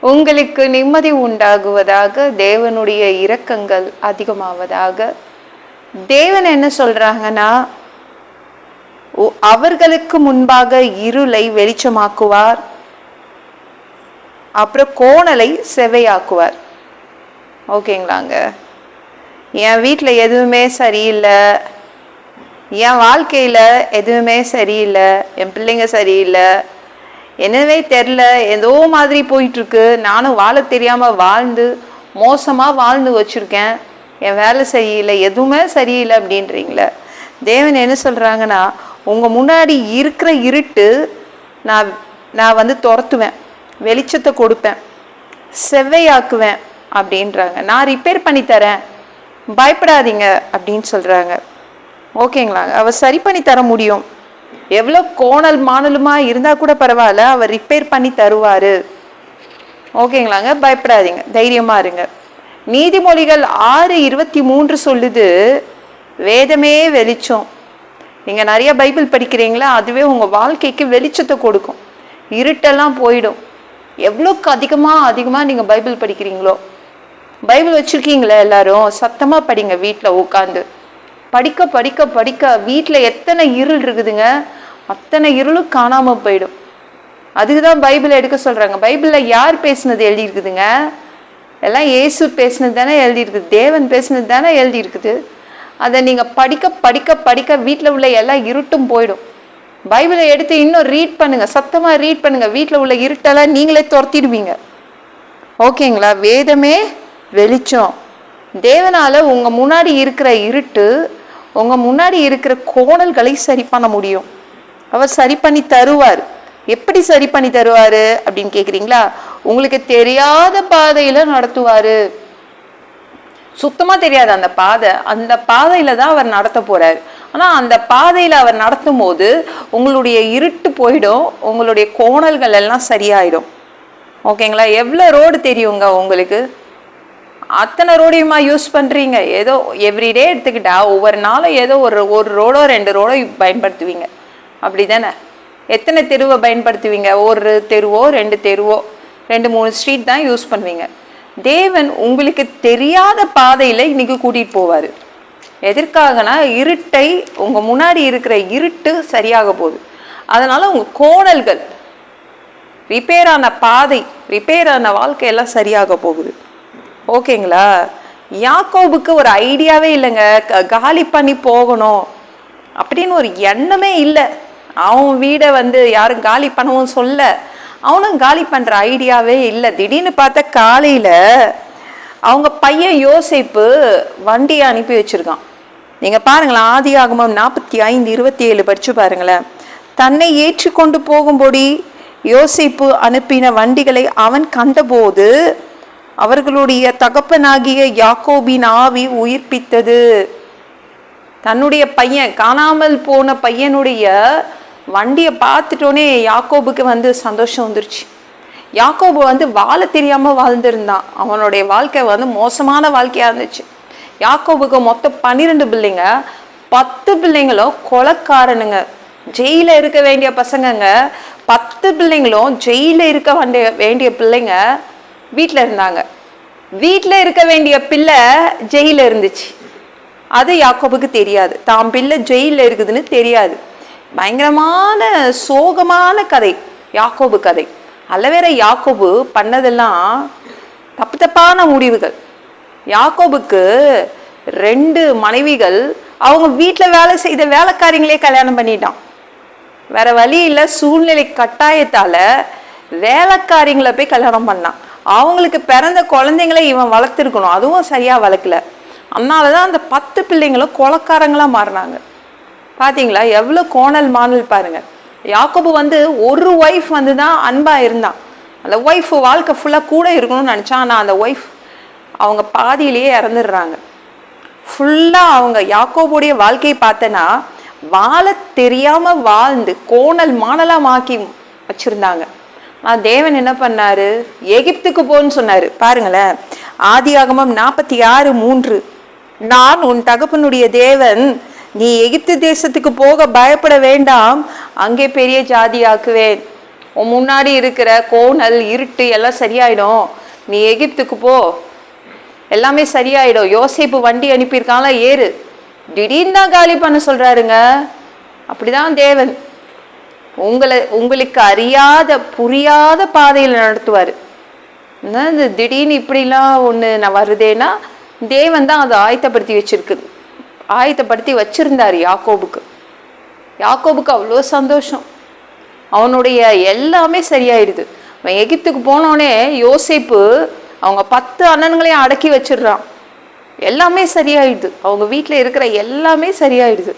உங்களுக்கு நிம்மதி உண்டாகுவதாக தேவனுடைய இரக்கங்கள் அதிகமாவதாக. தேவன் என்ன சொல்றாங்கன்னா "உ- அவர்களுக்கு முன்பாக இருளை வெளிச்சமாக்குவார் அப்புறம் கோணலை செவையாக்குவார் ஓகேங்களாங்க? என் வீட்டில் எதுவுமே சரியில்லை. என் வாழ்க்கையில் எதுவுமே சரியில்லை. என் பிள்ளைங்க சரியில்லை. என்னவே தெரில ஏதோ மாதிரி போயிட்டுருக்கு. நானும் வாழ தெரியாமல் வாழ்ந்து மோசமாக வாழ்ந்து வச்சுருக்கேன். என் வேலை சரியில்லை எதுவுமே சரியில்லை அப்படின்றீங்களே. தேவன் என்ன சொல்கிறாங்கன்னா உங்கள் முன்னாடி இருக்கிற இருட்டு நான் நான் வந்து துரத்துவேன் வெளிச்சத்தை கொடுப்பேன் செவ்வையாக்குவேன் அப்படின்றாங்க. நான் ரிப்பேர் பண்ணி தரேன் பயப்படாதீங்க அப்படின்னு சொல்கிறாங்க ஓகேங்களாங்க அவர் சரி பண்ணி தர முடியும். எவ்வளோ கோணல் மாணலுமாக இருந்தால் கூட பரவாயில்ல அவர் ரிப்பேர் பண்ணி தருவார். ஓகேங்களாங்க? பயப்படாதீங்க. தைரியமாக இருங்க. நீதிமொழிகள் ஆறு இருபத்தி மூன்று சொல்லுது வேதமே வெளிச்சம். நீங்கள் நிறைய பைபிள் படிக்கிறீங்களா? அதுவே உங்கள் வாழ்க்கைக்கு வெளிச்சத்தை கொடுக்கும். இருட்டெல்லாம் போயிடும். எவ்வளோக்கு அதிகமாக அதிகமாக நீங்கள் பைபிள் படிக்கிறீங்களோ? பைபிள் வச்சுருக்கீங்களா எல்லாரும்? சத்தமாக படிங்க வீட்டில் உட்காந்து படிக்க படிக்க படிக்க வீட்டில் எத்தனை இருள் இருக்குதுங்க? அத்தனை இருளும் காணாமல் போயிடும். அதுக்கு தான் பைபிளை எடுக்க சொல்கிறாங்க பைபிளில் யார் பேசுனது எழுதியிருக்குதுங்க? எல்லாம் இயேசு பேசுனது தானே எழுதியிருக்குது. தேவன் பேசுனது தானே எழுதியிருக்குது. அதை நீங்கள் படிக்க படிக்க படிக்க வீட்டில் உள்ள எல்லா இருட்டும் போயிடும். பைபிளை எடுத்து இன்னும் ரீட் பண்ணுங்கள் சத்தமாக ரீட் பண்ணுங்கள் வீட்டில் உள்ள இருட்டெல்லாம் நீங்களே துரத்திடுவீங்க. ஓகேங்களா? வேதமே வெளிச்சம். தேவனால் உங்கள் முன்னாடி இருக்கிற இருட்டு உங்கள் முன்னாடி இருக்கிற கோணல்களை சரி பண்ண முடியும். அவர் சரி பண்ணி தருவார். எப்படி சரி பண்ணி தருவார் அப்படின்னு கேட்குறீங்களா உங்களுக்கு தெரியாத பாதையில் நடத்துவார். சுத்தமாக தெரியாது அந்த பாதை. அந்த பாதையில் தான் அவர் நடத்த போகிறார் ஆனால் அந்த பாதையில் அவர் நடத்தும் போது உங்களுடைய இருட்டு போயிடும். உங்களுடைய கோணல்கள் எல்லாம் சரியாயிடும். ஓகேங்களா? எவ்வளோ ரோடு தெரியுங்க உங்களுக்கு? அத்தனை ரோடையுமா யூஸ் பண்ணுறீங்க ஏதோ எவ்ரிடே எடுத்துக்கிட்டா ஒவ்வொரு நாளும் ஏதோ ஒரு ஒரு ரோடோ ரெண்டு ரோடோ பயன்படுத்துவீங்க. அப்படி தானே எத்தனை தெருவை பயன்படுத்துவீங்க? ஒரு தெருவோ ரெண்டு தெருவோ ரெண்டு மூணு ஸ்ட்ரீட் தான் யூஸ் பண்ணுவீங்க. தேவன் உங்களுக்கு தெரியாத பாதையில் இன்னைக்கு கூட்டிகிட்டு போவார். எதற்காகனா இருட்டை உங்கள் முன்னாடி இருக்கிற இருட்டு சரியாக போகுது. அதனால் உங்கள் கோணல்கள் ரிப்பேர் ஆன பாதை ரிப்பேர் ஆன வாழ்க்கையெல்லாம் சரியாக போகுது. ஓகேங்களா? யாக்கோபுக்கு ஒரு ஐடியாவே இல்லைங்க. க- காலி பண்ணி போகணும். அப்படின்னு ஒரு எண்ணமே இல்லை. அவன் வீடை வந்து யாரும் காலி பண்ணவும் சொல்ல. அவனும் காலி பண்ணுற ஐடியாவே இல்லை. திடீர்னு பார்த்தா காலையில் அவங்க பையன் யோசிப்பு வண்டியை அனுப்பி வச்சுருக்கான். நீங்கள் பாருங்களேன் ஆதி ஆகமம் நாற்பத்தி ஐந்து இருபத்தி ஏழு படித்து பாருங்களேன். தன்னை ஏற்றி கொண்டு போகும்படி யோசிப்பு அனுப்பின வண்டிகளை அவன் கண்டபோது அவர்களுடைய தகப்பனாகிய யாக்கோபின் ஆவி உயிர்ப்பித்தது. தன்னுடைய பையன் காணாமல் போன பையனுடைய வண்டியை பார்த்துட்டோன்னே யாக்கோபுக்கு வந்து சந்தோஷம் வந்துருச்சு. யாக்கோபு வந்து வாழ தெரியாமல் வாழ்ந்திருந்தான். அவனுடைய வாழ்க்கை வந்து மோசமான வாழ்க்கையாக இருந்துச்சு. யாக்கோபுக்கு மொத்தம் பன்னிரெண்டு பிள்ளைங்க பத்து பிள்ளைங்களும் கொலக்காரனுங்க. ஜெயில இருக்க வேண்டிய பசங்கங்க பத்து பிள்ளைங்களும் ஜெயில இருக்க வேண்டிய வேண்டிய பிள்ளைங்க வீட்டில் இருந்தாங்க. வீட்டில் இருக்க வேண்டிய பிள்ளை ஜெயில இருந்துச்சு. அது யாக்கோபுக்கு தெரியாது. தான் பிள்ளை ஜெயிலில் இருக்குதுன்னு தெரியாது. பயங்கரமான சோகமான கதை யாக்கோபு கதை. அல்லவேற யாக்கோபு பண்ணதெல்லாம் தப்பு தப்பான முடிவுகள். யாக்கோபுக்கு ரெண்டு மனைவிகள் அவங்க வீட்டில் வேலை செய்த வேலைக்காரிங்களே கல்யாணம் பண்ணிட்டான். வேற வழி இல்லை சூழ்நிலை கட்டாயத்தால் வேலைக்காரிங்களை போய் கல்யாணம் பண்ணான். அவங்களுக்கு பிறந்த குழந்தைங்களை இவன் வளர்த்துருக்கணும். அதுவும் சரியாக வளர்க்கல. அதனால தான் அந்த பத்து பிள்ளைங்களும் கொலக்காரங்களாக மாறினாங்க. பார்த்தீங்களா எவ்வளோ கோணல் மாணல் பாருங்கள் யாக்கோபு வந்து ஒரு ஒய்ஃப் வந்து தான் அன்பாக இருந்தான். அந்த ஒய்ஃப் வாழ்க்கை ஃபுல்லாக கூட இருக்கணும்னு நினச்சான் ஆனால் அந்த ஒய்ஃப் அவங்க பாதியிலேயே இறந்துடுறாங்க. ஃபுல்லாக அவங்க யாக்கோபுடைய வாழ்க்கையை பார்த்தனா வாழ தெரியாமல் வாழ்ந்து கோணல் மாணலமாக்கி வச்சுருந்தாங்க. ஆனால் தேவன் என்ன பண்ணாரு? எகிப்துக்கு போன்னு சொன்னார். பாருங்களேன் ஆதியாகமம் நாற்பத்தி ஆறு மூன்று. நான் உன் தகப்பனுடைய தேவன் நீ எகிப்து தேசத்துக்கு போக பயப்பட வேண்டாம். அங்கே பெரிய ஜாதியாக்குவேன். உன் முன்னாடி இருக்கிற கோணல் இருட்டு எல்லாம் சரியாயிடும். நீ எகிப்துக்கு போ. எல்லாமே சரியாயிடும். யோசிப்பு வண்டி அனுப்பியிருக்காங்களா ஏறு. திடீர்னு தான் காலி பண்ண சொல்றாருங்க. அப்படிதான் தேவன். உங்களை உங்களுக்கு அறியாத புரியாத பாதையில் நடத்துவார். இந்த திடீர்னு இப்படிலாம் ஒன்று நான் வருதேன்னா தேவன் தான் அதை ஆயத்தப்படுத்தி வச்சிருக்குது. ஆயத்தப்படுத்தி வச்சிருந்தார் யாக்கோபுக்கு. யாக்கோபுக்கு அவ்வளோ சந்தோஷம். அவனுடைய எல்லாமே சரியாயிடுது. அவன் எகிப்துக்கு போனோடனே யோசிப்பு அவங்க பத்து அண்ணன்களையும் அடக்கி வச்சிடுறான். எல்லாமே சரியாயிடுது. அவங்க வீட்டில் இருக்கிற எல்லாமே சரியாயிடுது.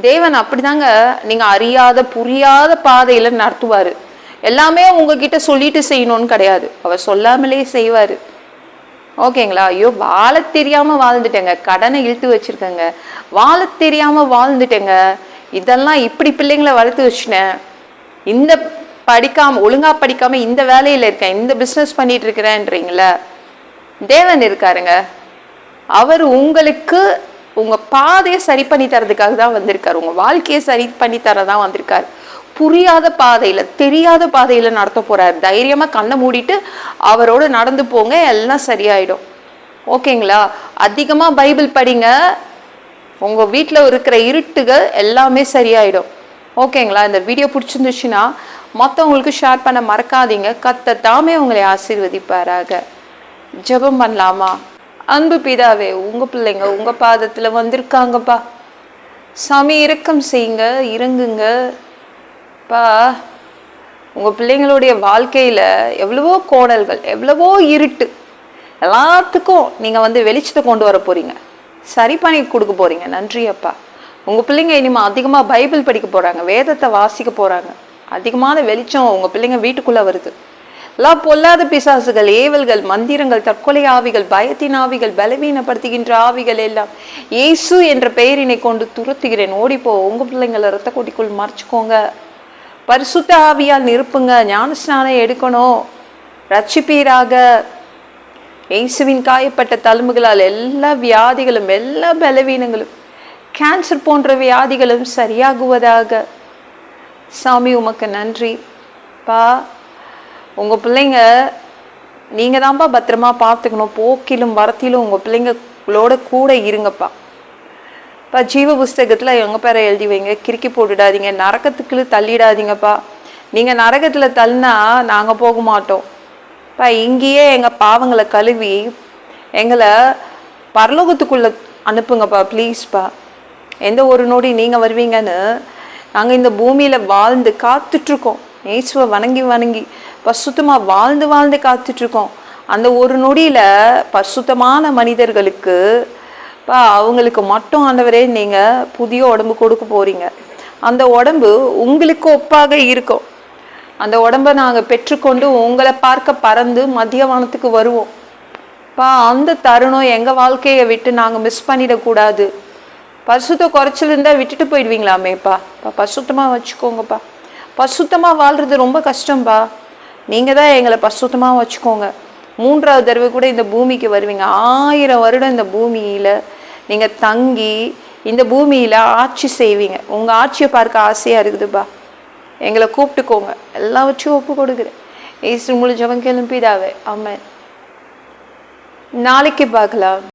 தேவன் அப்படிதாங்க நீங்கள் அறியாத புரியாத பாதையில் நடத்துவார். எல்லாமே உங்ககிட்ட சொல்லிட்டு செய்யணும்னு கிடையாது. அவர் சொல்லாமலே செய்வார். ஓகேங்களா? ஐயோ வாழ தெரியாம வாழ்ந்துட்டேங்க. கடனை இழுத்து வச்சிருக்கேங்க. வாழ தெரியாம வாழ்ந்துட்டேங்க. இதெல்லாம் இப்படி பிள்ளைங்களை வளர்த்து வச்சுனேன் இந்த படிக்காம ஒழுங்கா படிக்காம இந்த வேலையில இருக்கேன். இந்த பிசினஸ் பண்ணிட்டு இருக்கிறேன்றீங்களே. தேவன் இருக்காருங்க. அவர் உங்களுக்கு உங்க பாதையை சரி பண்ணி தரதுக்காக தான் வந்திருக்காரு. உங்க வாழ்க்கையை சரி பண்ணி தர தான் வந்திருக்காரு. புரியாத பாதையில் தெரியாத பாதையில் நடத்த போகிறார் தைரியமாக கண்ணை மூடிட்டு அவரோட நடந்து போங்க எல்லாம் சரியாயிடும். ஓகேங்களா? அதிகமாக பைபிள் படிங்க. உங்கள் வீட்டில் இருக்கிற இருட்டுகள் எல்லாமே சரியாயிடும். ஓகேங்களா? இந்த வீடியோ பிடிச்சிருந்துச்சுன்னா மற்றவங்களுக்கு ஷேர் பண்ண மறக்காதீங்க. கத்த தாமே உங்களை ஆசீர்வதிப்பாராக. ஜெபம் பண்ணலாமா? அன்பு பிதாவே உங்கள் பிள்ளைங்க உங்கள் பாதத்தில் வந்திருக்காங்கப்பா. சாமி இறக்கம் செய்யுங்க இறங்குங்க. அப்பா உங்க பிள்ளைங்களுடைய வாழ்க்கையில எவ்வளவோ கோணல்கள் எவ்வளவோ இருட்டு. எல்லாத்துக்கும் நீங்க வந்து வெளிச்சத்தை கொண்டு வர போறீங்க. சரி பண்ணி கொடுக்க போறீங்க. நன்றி அப்பா. உங்க பிள்ளைங்க இனிமேல் அதிகமா பைபிள் படிக்க போறாங்க வேதத்தை வாசிக்க போறாங்க. அதிகமான வெளிச்சம் உங்க பிள்ளைங்க வீட்டுக்குள்ளே வருது. எல்லாம் பொல்லாத பிசாசுகள் ஏவல்கள் மந்திரங்கள் தற்கொலை ஆவிகள் பயத்தின் ஆவிகள் பலவீனப்படுத்துகின்ற ஆவிகள் எல்லாம். இயேசு என்ற பெயரினை கொண்டு துரத்துகிறேன். ஓடிப்போ உங்க பிள்ளைங்களை ரத்த கொட்டிக்குள் மறைச்சிக்கோங்க. பரிசுத்த ஆவியால் நிரப்புங்க. ஞானஸ்நானம் எடுக்கணும். ரட்சிப்பீராக. இயேசுவின் காயப்பட்ட தழும்புகளால் எல்லா வியாதிகளும் எல்லா பலவீனங்களும் கேன்சர் போன்ற வியாதிகளும் சரியாகுவதாக. சாமி உமக்கு நன்றி. பா உங்கள் பிள்ளைங்க நீங்கள் தான்ப்பா பத்திரமா பார்த்துக்கணும். போக்கிலும் வரத்திலும் உங்கள் பிள்ளைங்களோட கூட இருங்கப்பா. இப்போ ஜீவ புஸ்தகத்தில் எங்கள் பேரை எழுதி வைங்க கிறுக்கி போட்டுடாதீங்க நரகத்துக்குள்ள தள்ளிடாதீங்கப்பா. நீங்கள் நரகத்தில் தள்ளினா நாங்கள் போக மாட்டோம். இப்போ இங்கேயே எங்கள் பாவங்களை கழுவி எங்களை பரலோகத்துக்குள்ளே அனுப்புங்கப்பா ப்ளீஸ்ப்பா எந்த ஒரு நொடி நீங்கள் வருவீங்கன்னு நாங்கள் இந்த பூமியில் வாழ்ந்து காத்துட்ருக்கோம். இயேசுவை வணங்கி வணங்கி பசுத்தமாக வாழ்ந்து வாழ்ந்து காத்துட்ருக்கோம். அந்த ஒரு நொடியில் பசுத்தமான மனிதர்களுக்கு பா அவங்களுக்கு மட்டும் ஆண்டவரே நீங்கள் புதிய உடம்பு கொடுக்க போகிறீங்க அந்த உடம்பு உங்களுக்கு ஒப்பாக இருக்கும். அந்த உடம்பை நாங்கள் பெற்றுக்கொண்டு உங்களை பார்க்க பறந்து மத்தியவானத்துக்கு வருவோம். பா அந்த தருணம் எங்கள் வாழ்க்கையை விட்டு நாங்கள் மிஸ் பண்ணிடக்கூடாது. பசுத்த குறைச்சல் இருந்தா விட்டுட்டு போயிடுவீங்களாமேப்பா பா பசுத்தமாக வச்சுக்கோங்கப்பா. பசுத்தமாக வாழ்றது ரொம்ப கஷ்டம்பா. நீங்கள் தான் எங்களை பசுத்தமாக வச்சுக்கோங்க. மூன்றாவது தடவை கூட இந்த பூமிக்கு வருவீங்க. ஆயிரம் வருடம் இந்த பூமியில் நீங்க தங்கி இந்த பூமியில ஆட்சி செய்வீங்க. உங்க ஆட்சியை பார்க்க ஆசையா இருக்குதுப்பா எங்களை கூப்பிட்டுக்கோங்க. எல்லாவற்றையும் ஒப்பு கொடுக்குறேன். ஏசு முழு ஜபம் கிளம்பிடாவே ஆமாம் நாளைக்கு பார்க்கலாம்.